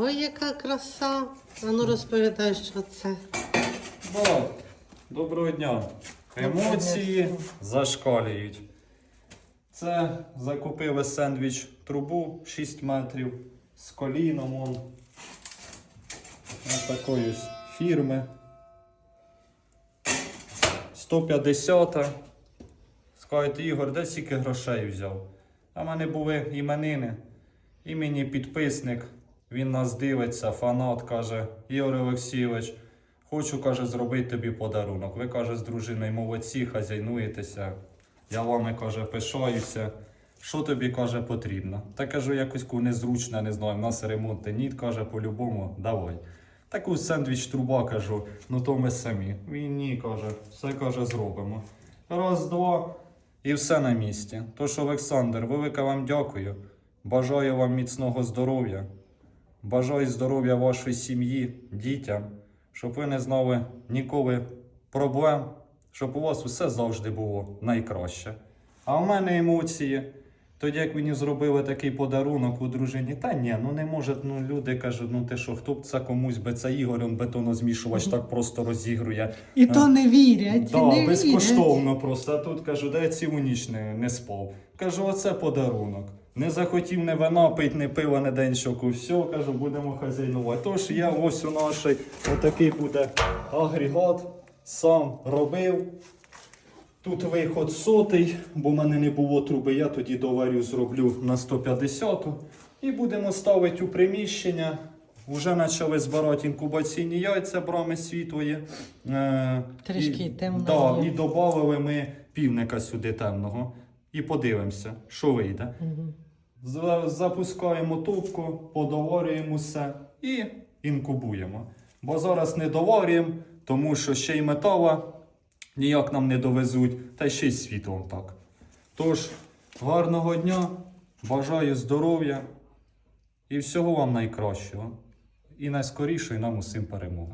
Ой, яка краса. А ну розповідай, що це. Бо, доброго дня. Емоції зашкалюють. Це закупили сендвіч трубу 6 метрів з коліном. Он. Ось такої фірми. 150. Скажете, Ігор, де стільки грошей взяв? А в мене були іменини. І мені підписник, він нас дивиться, фанат каже, Ігор Олексійович, хочу, каже, зробити тобі подарунок. Ви каже, з дружиною молодці, хазяйнуєтеся. Я вами каже, пишаюся. Що тобі каже потрібно? Та кажу, якось незручно, не знаю, в нас ремонт ні, каже, по-любому, давай. Таку сендвіч труба кажу, ну то ми самі. Він ні, каже, все каже, зробимо. Раз, два, і все на місці. Тож, Олександр, велике вам дякую. Бажаю вам міцного здоров'я. Бажаю здоров'я вашої сім'ї, дітям, щоб ви не знали ніколи проблем, щоб у вас все завжди було найкраще. А в мене емоції. Тоді, як мені зробили такий подарунок у дружині, та ні, ну не може, ну люди кажуть, ну ти що, хто б це комусь би це Ігорем бетонозмішувач так просто розігрує. І то не вірять. Да, не вірять. безкоштовно просто. А тут кажу, де я цілу ніч не, не спав. Кажу, оце подарунок. Не захотів не вина пить, не пива, не день щоку. Все, кажу, будемо хазяйнувати. Тож я ось у нашій отакий буде агрегат, сам робив. Тут виход сотий, бо в мене не було труби, я тоді доварю зроблю на 150 і будемо ставити у приміщення. Вже почали збирати інкубаційні яйця брами світлої. Е, Трішки і, темного. Да, і додали ми півника сюди темного. І подивимося, що вийде. Мгм. За- Запускаємо топку, подоварюємо все і інкубуємо. Бо зараз не доварюємо, тому що ще й метала ніяк нам не довезуть, та ще й світлом так. Тож, гарного дня, бажаю здоров'я і всього вам найкращого. І найскорішої нам усім перемоги.